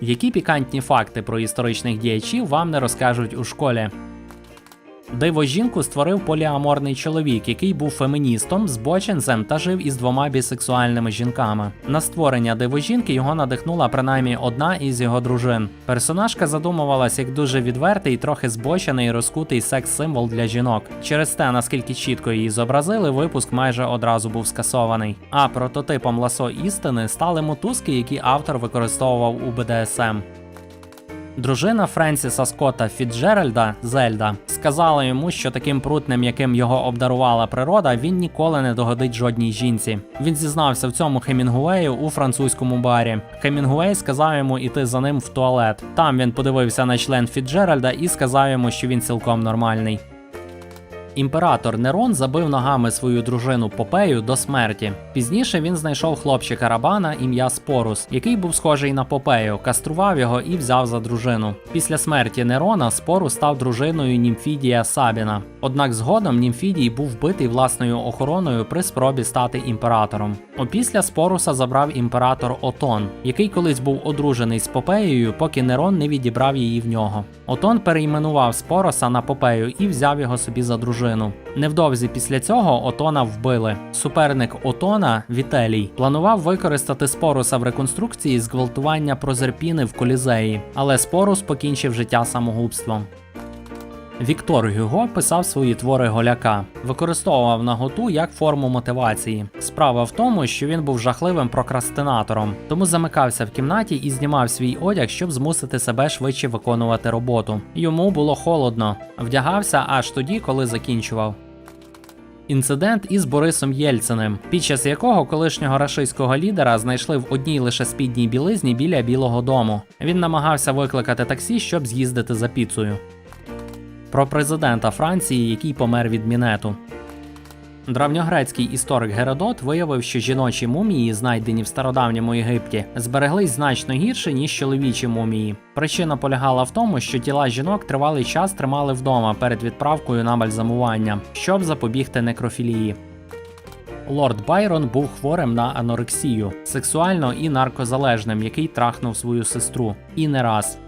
Які пікантні факти про історичних діячів вам не розкажуть у школі? Диво жінку створив поліаморний чоловік, який був феміністом, збоченцем та жив із двома бісексуальними жінками. На створення диво жінки його надихнула принаймні одна із його дружин. Персонажка задумувалась як дуже відвертий, трохи збочений розкутий секс-символ для жінок. Через те, наскільки чітко її зобразили, випуск майже одразу був скасований. А прототипом ласо істини стали мотузки, які автор використовував у БДСМ. Дружина Френсіса Скотта Фіджеральда Зельда сказала йому, що таким прутним, яким його обдарувала природа, він ніколи не догодить жодній жінці. Він зізнався в цьому Хемінгуею у французькому барі. Хемінгуей сказав йому іти за ним в туалет. Там він подивився на член Фіджеральда і сказав йому, що він цілком нормальний. Імператор Нерон забив ногами свою дружину Попею до смерті. Пізніше він знайшов хлопчика Рабана ім'я Спорус, який був схожий на Попею, кастрував його і взяв за дружину. Після смерті Нерона Спорус став дружиною Німфідія Сабіна. Однак згодом Німфідій був вбитий власною охороною при спробі стати імператором. Опісля Споруса забрав імператор Отон, який колись був одружений з Попеєю, поки Нерон не відібрав її в нього. Отон перейменував Спороса на Попею і взяв його собі за дружину. Невдовзі після цього Отона вбили. Суперник Отона Вітелій планував використати Споруса в реконструкції зґвалтування Прозерпіни в Колізеї, але Спорус покінчив життя самогубством. Віктор Гюго писав свої твори голяка, використовував наготу як форму мотивації. Справа в тому, що він був жахливим прокрастинатором, тому замикався в кімнаті і знімав свій одяг, щоб змусити себе швидше виконувати роботу. Йому було холодно, вдягався аж тоді, коли закінчував. Інцидент із Борисом Єльциним, під час якого колишнього рашистського лідера знайшли в одній лише спідній білизні біля Білого Дому. Він намагався викликати таксі, щоб з'їздити за піцею. Про президента Франції, який помер від мінету. Древньогрецький історик Геродот виявив, що жіночі мумії, знайдені в стародавньому Єгипті, збереглись значно гірше, ніж чоловічі мумії. Причина полягала в тому, що тіла жінок тривалий час тримали вдома перед відправкою на бальзамування, щоб запобігти некрофілії. Лорд Байрон був хворим на анорексію, сексуально і наркозалежним, який трахнув свою сестру. І не раз.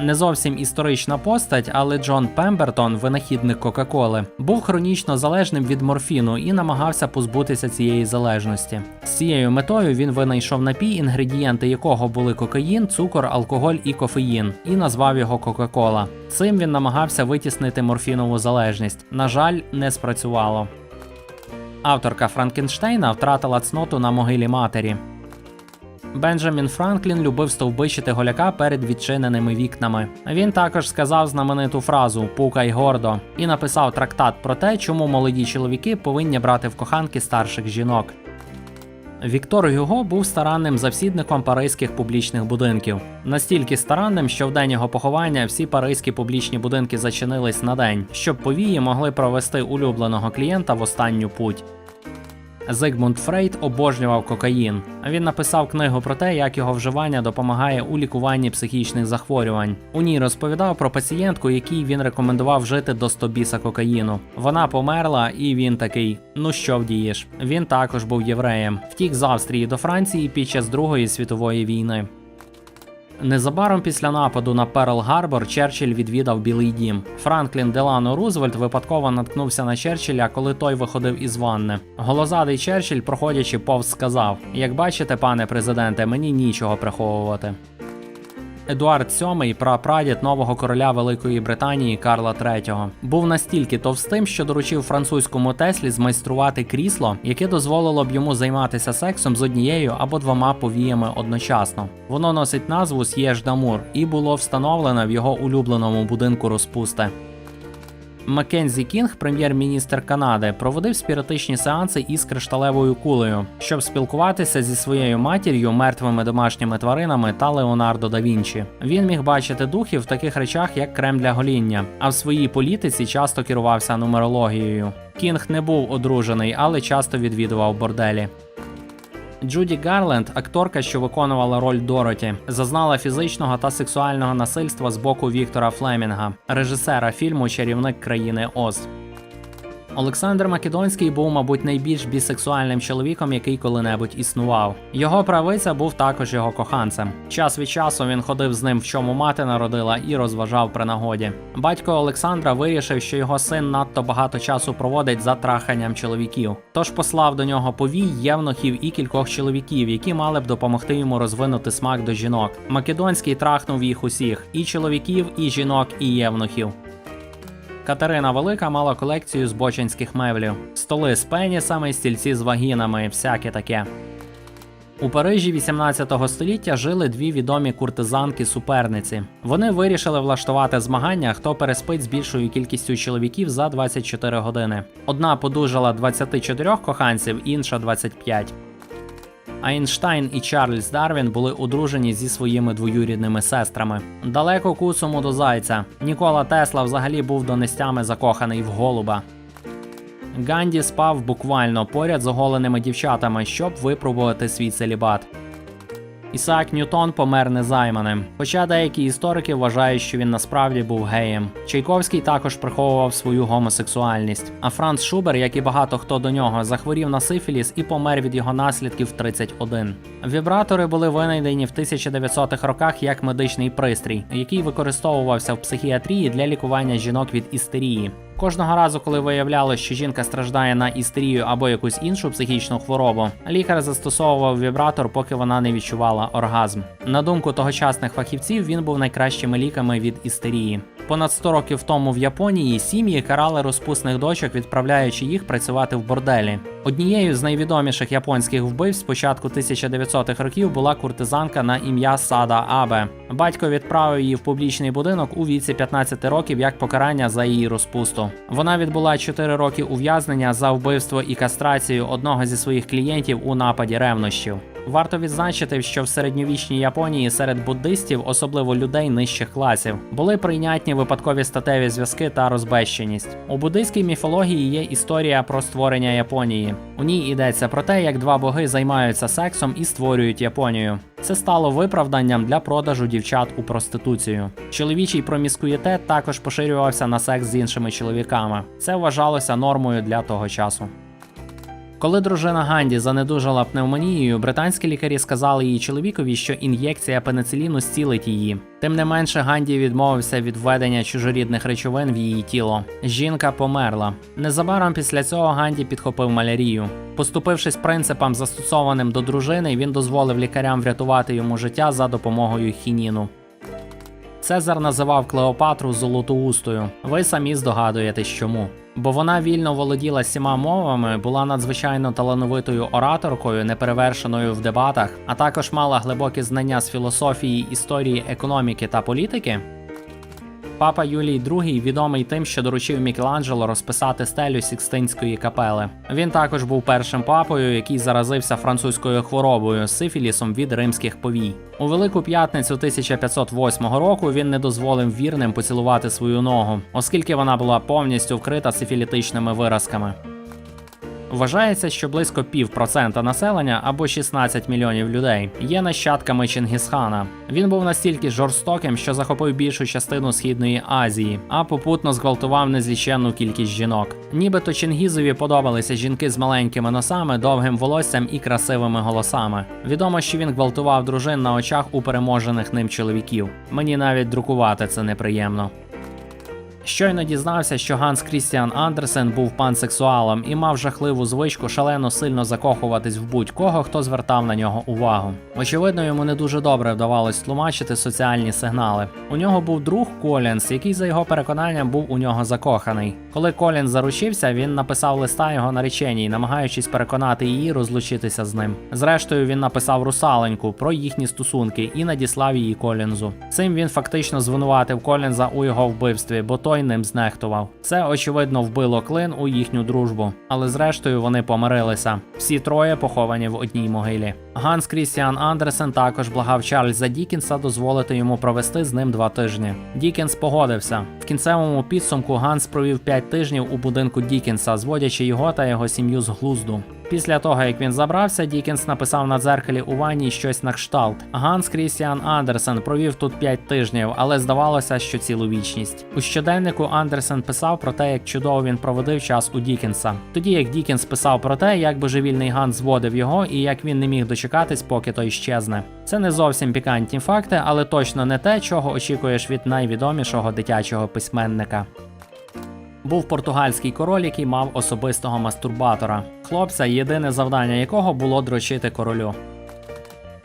Не зовсім історична постать, але Джон Пембертон, винахідник Кока-Коли, був хронічно залежним від морфіну і намагався позбутися цієї залежності. З цією метою він винайшов напій, інгредієнти якого були кокаїн, цукор, алкоголь і кофеїн, і назвав його Кока-Кола. Цим він намагався витіснити морфінову залежність. На жаль, не спрацювало. Авторка Франкенштейна втратила цноту на могилі матері. Бенджамін Франклін любив стовбичити голяка перед відчиненими вікнами. Він також сказав знамениту фразу Пукай гордо і написав трактат про те, чому молоді чоловіки повинні брати в коханки старших жінок. Віктор Гюго був старанним завсідником паризьких публічних будинків. Настільки старанним, що в день його поховання всі паризькі публічні будинки зачинились на день, щоб повії могли провести улюбленого клієнта в останню путь. Зигмунд Фрейд обожнював кокаїн. Він написав книгу про те, як його вживання допомагає у лікуванні психічних захворювань. У ній розповідав про пацієнтку, якій він рекомендував жити до 100 біса кокаїну. Вона померла, і він такий: ну що вдієш? Він також був євреєм. Втік з Австрії до Франції під час Другої світової війни. Незабаром після нападу на Перл Гарбор Черчилль відвідав Білий Дім. Франклін Делано Рузвельт випадково наткнувся на Черчилля, коли той виходив із ванни. Голозадий Черчилль, проходячи повз, сказав: Як бачите, пане президенте, мені нічого приховувати. Едуард VII, прапрадід нового короля Великої Британії Карла III, був настільки товстим, що доручив французькому Теслі змайструвати крісло, яке дозволило б йому займатися сексом з однією або двома повіями одночасно. Воно носить назву С'єж Дамур і було встановлене в його улюбленому будинку розпусти. Маккензі Кінг, прем'єр-міністр Канади, проводив спіритичні сеанси із кришталевою кулею, щоб спілкуватися зі своєю матір'ю, мертвими домашніми тваринами та Леонардо да Вінчі. Він міг бачити духів в таких речах, як крем для гоління, а в своїй політиці часто керувався нумерологією. Кінг не був одружений, але часто відвідував борделі. Джуді Гарленд, акторка, що виконувала роль Дороті, зазнала фізичного та сексуального насильства з боку Віктора Флемінга, режисера фільму Чарівник країни Оз. Олександр Македонський був, мабуть, найбільш бісексуальним чоловіком, який коли-небудь існував. Його правиця був також його коханцем. Час від часу він ходив з ним, в чому мати народила, і розважав при нагоді. Батько Олександра вирішив, що його син надто багато часу проводить за траханням чоловіків. Тож послав до нього повій, євнухів і кількох чоловіків, які мали б допомогти йому розвинути смак до жінок. Македонський трахнув їх усіх: і чоловіків, і жінок, і євнухів. Катерина Велика мала колекцію збочинських меблів: столи з пенісами, стільці з вагінами, всяке таке. У Парижі 18 століття жили дві відомі куртизанки-суперниці. Вони вирішили влаштувати змагання, хто переспить з більшою кількістю чоловіків за 24 години. Одна подужала 24 коханців, інша 25. Айнштайн і Чарльз Дарвін були одружені зі своїми двоюрідними сестрами. Далеко кусому до зайця. Нікола Тесла взагалі був донестями закоханий в голуба. Ганді спав буквально поряд з оголеними дівчатами, щоб випробувати свій целібат. Ісаак Ньютон помер незайманим, хоча деякі історики вважають, що він насправді був геєм. Чайковський також приховував свою гомосексуальність. А Франц Шубер, як і багато хто до нього, захворів на сифіліс і помер від його наслідків 31. Вібратори були винайдені в 1900-х роках як медичний пристрій, який використовувався в психіатрії для лікування жінок від істерії. Кожного разу, коли виявляли, що жінка страждає на істерію або якусь іншу психічну хворобу, лікар застосовував вібратор, поки вона не відчувала оргазм. На думку тогочасних фахівців, він був найкращими ліками від істерії. Понад 100 років тому в Японії сім'ї карали розпусних дочок, відправляючи їх працювати в борделі. Однією з найвідоміших японських вбивств з початку 1900-х років була куртизанка на ім'я Сада Абе. Батько відправив її в публічний будинок у віці 15 років як покарання за її розпусту. Вона відбула 4 роки ув'язнення за вбивство і кастрацію одного зі своїх клієнтів у нападі ревнощів. Варто відзначити, що в середньовічній Японії серед буддистів, особливо людей нижчих класів, були прийнятні випадкові статеві зв'язки та розбещеність. У буддистській міфології є історія про створення Японії. У ній йдеться про те, як два боги займаються сексом і створюють Японію. Це стало виправданням для продажу дівчат у проституцію. Чоловічий проміскуєтет також поширювався на секс з іншими чоловіками. Це вважалося нормою для того часу. Коли дружина Ганді занедужала пневмонією, британські лікарі сказали її чоловікові, що ін'єкція пенициліну зцілить її. Тим не менше, Ганді відмовився від введення чужорідних речовин в її тіло. Жінка померла. Незабаром після цього Ганді підхопив малярію. Поступившись принципам, застосованим до дружини, він дозволив лікарям врятувати йому життя за допомогою хініну. Цезар називав Клеопатру золотоустою. Ви самі здогадуєтесь чому. Бо вона вільно володіла сіма мовами, була надзвичайно талановитою ораторкою, неперевершеною в дебатах, а також мала глибокі знання з філософії, історії, економіки та політики. Папа Юлій II відомий тим, що доручив Мікеланджело розписати стелю Сікстинської капели. Він також був першим папою, який заразився французькою хворобою сифілісом від римських повій. У Велику п'ятницю 1508 року він не дозволив вірним поцілувати свою ногу, оскільки вона була повністю вкрита сифілітичними виразками. Вважається, що близько півпроцента населення або 16 мільйонів людей є нащадками Чингісхана. Він був настільки жорстоким, що захопив більшу частину східної Азії, а попутно зґвалтував незліченну кількість жінок. Нібито Чингізові подобалися жінки з маленькими носами, довгим волоссям і красивими голосами. Відомо, що він гвалтував дружин на очах у переможених ним чоловіків. Мені навіть друкувати це неприємно. Щойно дізнався, що Ганс Крістіан Андерсен був пансексуалом і мав жахливу звичку шалено сильно закохуватись в будь-кого, хто звертав на нього увагу. Очевидно, йому не дуже добре вдавалось тлумачити соціальні сигнали. У нього був друг Колінс, який, за його переконанням, був у нього закоханий. Коли Колінс заручився, він написав листа його нареченій, намагаючись переконати її розлучитися з ним. Зрештою, він написав русаленьку про їхні стосунки і надіслав її Колінзу. Цим він фактично звинуватив Колінза у його вбивстві, бо той ним знехтував. Це очевидно вбило клин у їхню дружбу, але зрештою вони помирилися. Всі троє поховані в одній могилі. Ганс Крістіан Андерсен також благав Чарльза Дікінса дозволити йому провести з ним два тижні. Дікінс погодився. В кінцевому підсумку Ганс провів 5 тижнів у будинку Дікінса, зводячи його та його сім'ю з глузду. Після того, як він забрався, Дікінс написав на дзеркалі у ванні щось на кшталт. Ганс Крістіан Андерсен провів тут 5 тижнів, але здавалося, що цілу вічність. У щоденнику Андерсен писав про те, як чудово він проводив час у Дікінса. Тоді як Дікінс писав про те, як божевільний Ганс зводив його і як він не міг дочекатись, поки той щезне. Це не зовсім пікантні факти, але точно не те, чого очікуєш від найвідомішого дитячого письменника. Був португальський король, який мав особистого мастурбатора, хлопця, єдине завдання якого було дрочити королю.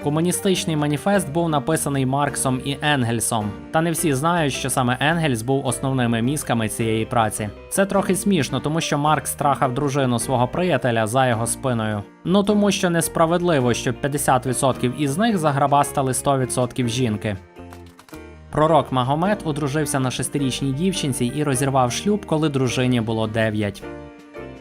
Комуністичний маніфест був написаний Марксом і Енгельсом, та не всі знають, що саме Енгельс був основними мізками цієї праці. Це трохи смішно, тому що Маркс трахав дружину свого приятеля за його спиною. Ну тому що несправедливо, що 50% із них заграбастали 100% жінки. Пророк Магомед одружився на шестирічній дівчинці і розірвав шлюб, коли дружині було 9.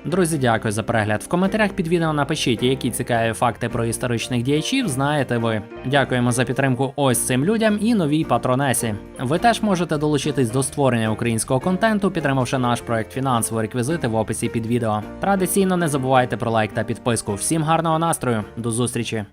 Друзі, дякую за перегляд. В коментарях під відео напишіть, які цікаві факти про історичних діячів знаєте ви. Дякуємо за підтримку ось цим людям і новій патронесі. Ви теж можете долучитись до створення українського контенту, підтримавши наш проект фінансово реквізити в описі під відео. Традиційно не забувайте про лайк та підписку. Всім гарного настрою, до зустрічі!